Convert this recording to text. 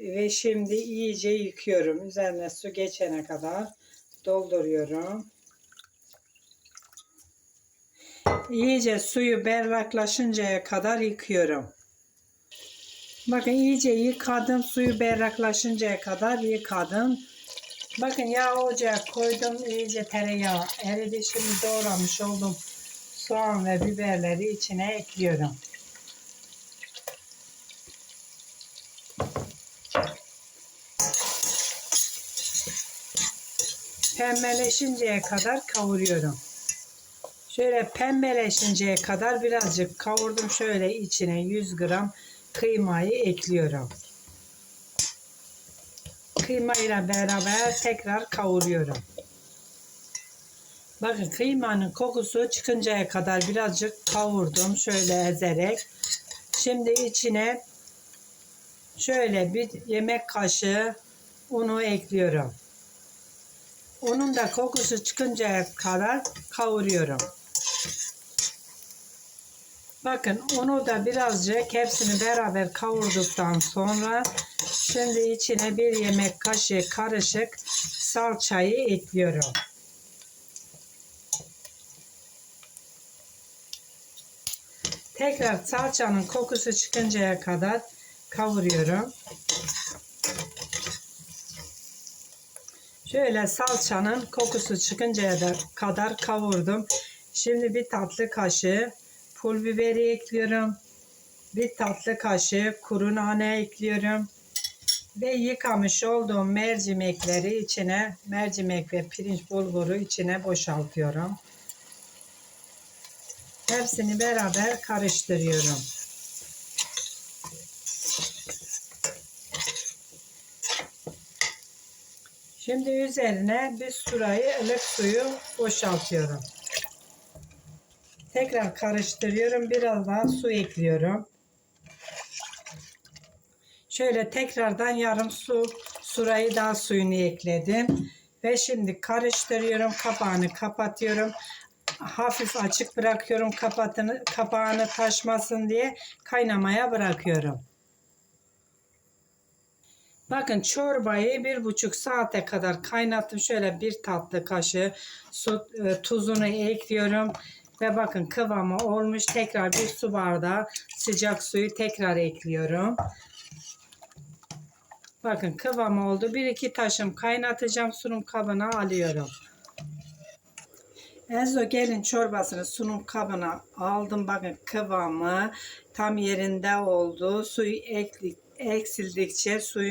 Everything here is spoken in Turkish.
Ve şimdi iyice yıkıyorum. Üzerine su geçene kadar dolduruyorum. İyice suyu berraklaşıncaya kadar yıkıyorum. Bakın iyice yıkadım. Suyu berraklaşıncaya kadar yıkadım. Bakın yağ ocağa koydum. iyice tereyağı eridi. Şimdi doğramış oldum. Soğan ve biberleri içine ekliyorum. Pembeleşinceye kadar kavuruyorum. Şöyle pembeleşinceye kadar birazcık kavurdum. Şöyle içine 100 gram kıymayı ekliyorum. Kıymayla beraber tekrar kavuruyorum. Bakın kıymanın kokusu çıkıncaya kadar birazcık kavurdum. Şöyle ezerek. Şimdi içine şöyle bir yemek kaşığı unu ekliyorum. Unun da kokusu çıkıncaya kadar kavuruyorum. Bakın onu da birazcık hepsini beraber kavurduktan sonra şimdi içine bir yemek kaşığı karışık salçayı ekliyorum. Tekrar salçanın kokusu çıkıncaya kadar kavuruyorum. Şöyle salçanın kokusu çıkıncaya da kadar kavurdum. Şimdi bir tatlı kaşığı pul biberi ekliyorum. Bir tatlı kaşığı kuru nane ekliyorum. Ve yıkamış olduğum mercimekleri içine, mercimek ve pirinç bulguru içine boşaltıyorum. Hepsini beraber karıştırıyorum. Şimdi üzerine bir sırayı ılık suyu boşaltıyorum. Tekrar karıştırıyorum. Biraz daha su ekliyorum. Şöyle tekrardan yarım su surayı daha suyunu ekledim. Ve şimdi karıştırıyorum. Kapağını kapatıyorum. Hafif açık bırakıyorum kapatını, kapağını taşmasın diye kaynamaya bırakıyorum. Bakın çorbayı bir buçuk saate kadar kaynattım. Şöyle bir tatlı kaşığı su, e, tuzunu ekliyorum. Ve bakın kıvamı olmuş. Tekrar bir su bardağı sıcak suyu tekrar ekliyorum. Bakın kıvamı oldu. Bir iki taşım kaynatacağım. Sunum kabına alıyorum. Enzo gelin çorbasını sunum kabına aldım. Bakın kıvamı tam yerinde oldu. Suyu ekli, eksildikçe suyun